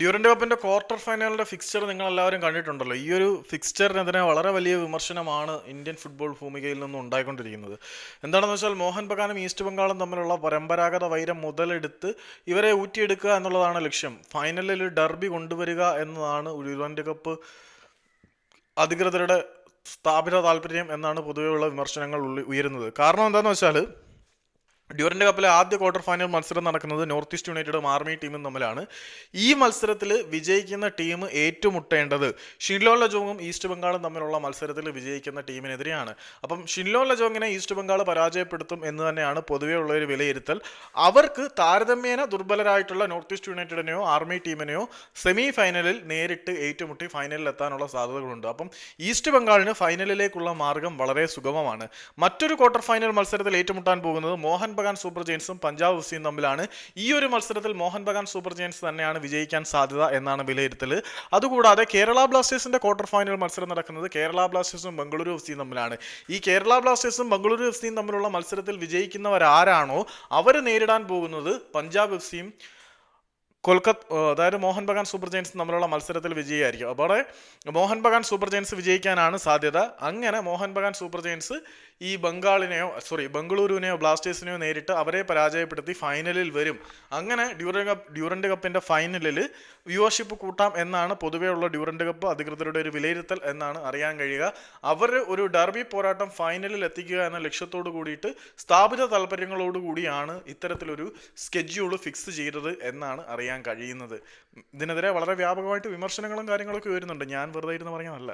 Durand കപ്പിന്റെ quarter ഫൈനലിന്റെ fixture നിങ്ങൾ എല്ലാവരും കണ്ടിട്ടുണ്ടല്ലോ. ഈ ഒരു ഫിക്സ്ചറിനെതിരെ വളരെ വലിയ വിമർശനമാണ് ഇന്ത്യൻ ഫുട്ബോൾ ഭൂമികയിൽ നിന്നും ഉണ്ടായിക്കൊണ്ടിരിക്കുന്നത്. എന്താണെന്ന് വെച്ചാൽ മോഹൻ ബഗാനും ഈസ്റ്റ് ബംഗാളും തമ്മിലുള്ള പരമ്പരാഗത വൈരം മുതലെടുത്ത് ഇവരെ ഊറ്റിയെടുക്കുക എന്നുള്ളതാണ് ലക്ഷ്യം. ഫൈനലിൽ ഡർബി കൊണ്ടുവരിക എന്നതാണ് ഡ്യൂറന്റ് കപ്പ് അധികൃതരുടെ സ്ഥാപിത താല്പര്യം എന്നാണ് പൊതുവെയുള്ള വിമർശനങ്ങൾ ഉയരുന്നത്. കാരണം എന്താണെന്ന് വെച്ചാൽ ഡ്യൂറന്റ് കപ്പിലെ ആദ്യ ക്വാർട്ടർ ഫൈനൽ മത്സരം നടക്കുന്നത് നോർത്ത് ഈസ്റ്റ് യുണൈറ്റഡും ആർമി ടീമും തമ്മിലാണ്. ഈ മത്സരത്തിൽ വിജയിക്കുന്ന ടീം ഏറ്റുമുട്ടേണ്ടത് ഷിൻലോൺ ലജോങ്ങും ഈസ്റ്റ് ബംഗാളും തമ്മിലുള്ള മത്സരത്തിൽ വിജയിക്കുന്ന ടീമിനെതിരെയാണ്. അപ്പം ഷിൻലോൺ ലജോങ്ങിനെ ഈസ്റ്റ് ബംഗാൾ പരാജയപ്പെടുത്തും എന്ന് തന്നെയാണ് പൊതുവേ ഉള്ള ഒരു വിലയിരുത്തൽ. അവർക്ക് താരതമ്യേന ദുർബലരായിട്ടുള്ള നോർത്ത് ഈസ്റ്റ് യുണൈറ്റഡിനെയോ ആർമി ടീമിനെയോ സെമി ഫൈനലിൽ നേരിട്ട് ഏറ്റുമുട്ടി ഫൈനലിൽ എത്താനുള്ള സാധ്യതകളുണ്ട്. അപ്പം ഈസ്റ്റ് ബംഗാളിന് ഫൈനലിലേക്കുള്ള മാർഗം വളരെ സുഗമമാണ്. മറ്റൊരു ക്വാർട്ടർ ഫൈനൽ മത്സരത്തിൽ ഏറ്റുമുട്ടാൻ പോകുന്നത് മോഹൻ ബഗാൻ സൂപ്പർ ജയൻസും പഞ്ചാബ് എഫ്സിയും തമ്മിലാണ്. ഈ ഒരു മത്സരത്തിൽ മോഹൻ ബഗാൻ സൂപ്പർ ജയൻസ് തന്നെയാണ് വിജയിക്കാൻ സാധ്യത എന്നാണ് വിലയിരുത്തൽ അതുകൂടാതെ കേരള ബ്ലാസ്റ്റേഴ്സിന്റെ ക്വാർട്ടർ ഫൈനൽ മത്സരം നടക്കുന്നത് കേരള ബ്ലാസ്റ്റേഴ്സും ബംഗളൂരു എഫ് സിയും തമ്മിലാണ്. ഈ കേരള ബ്ലാസ്റ്റേഴ്സും ബംഗളൂരു എഫ് സിയും തമ്മിലുള്ള മത്സരത്തിൽ വിജയിക്കുന്നവരാരാണോ അവർ നേരിടാൻ പോകുന്നത് പഞ്ചാബ് എഫ് സിയും കൊൽക്കത്ത അതായത് മോഹൻ ബഗാൻ സൂപ്പർ ജയൻസ് തമ്മിലുള്ള മത്സരത്തിൽ വിജയിയായിരിക്കും. അപ്പോൾ മോഹൻ ബഗാൻ സൂപ്പർ ജയൻസ് വിജയിക്കാനാണ് സാധ്യത. അങ്ങനെ മോഹൻ ബഗാൻ സൂപ്പർ ജയൻസ് ഈ ബംഗാളിനെയോ സോറി ബംഗളൂരുവിനെയോ ബ്ലാസ്റ്റേഴ്സിനെയോ നേരിട്ട് അവരെ പരാജയപ്പെടുത്തി ഫൈനലിൽ വരും. അങ്ങനെ ഡ്യൂറൻ കപ്പ് ഡ്യൂറന്റ് കപ്പിന്റെ ഫൈനലിൽ വ്യൂവർഷിപ്പ് കൂട്ടാം എന്നാണ് പൊതുവേ ഉള്ള ഡ്യൂറന്റ് കപ്പ് അധികൃതരുടെ ഒരു വിലയിരുത്തൽ എന്നാണ് അറിയാൻ കഴിയുക. അവർ ഒരു ഡർബി പോരാട്ടം ഫൈനലിൽ എത്തിക്കുക എന്ന ലക്ഷ്യത്തോടു കൂടിയിട്ട് സ്ഥാപിത താല്പര്യങ്ങളോട് കൂടിയാണ് ഇത്തരത്തിലൊരു സ്കെഡ്യൂൾ ഫിക്സ് ചെയ്തത് എന്നാണ് അറിയാൻ കഴിയുന്നത്. ഇതിനെതിരെ വളരെ വ്യാപകമായിട്ട് വിമർശനങ്ങളും കാര്യങ്ങളൊക്കെ വരുന്നുണ്ട് ഞാൻ വെറുതെ ഇരുന്ന് പറഞ്ഞതല്ല.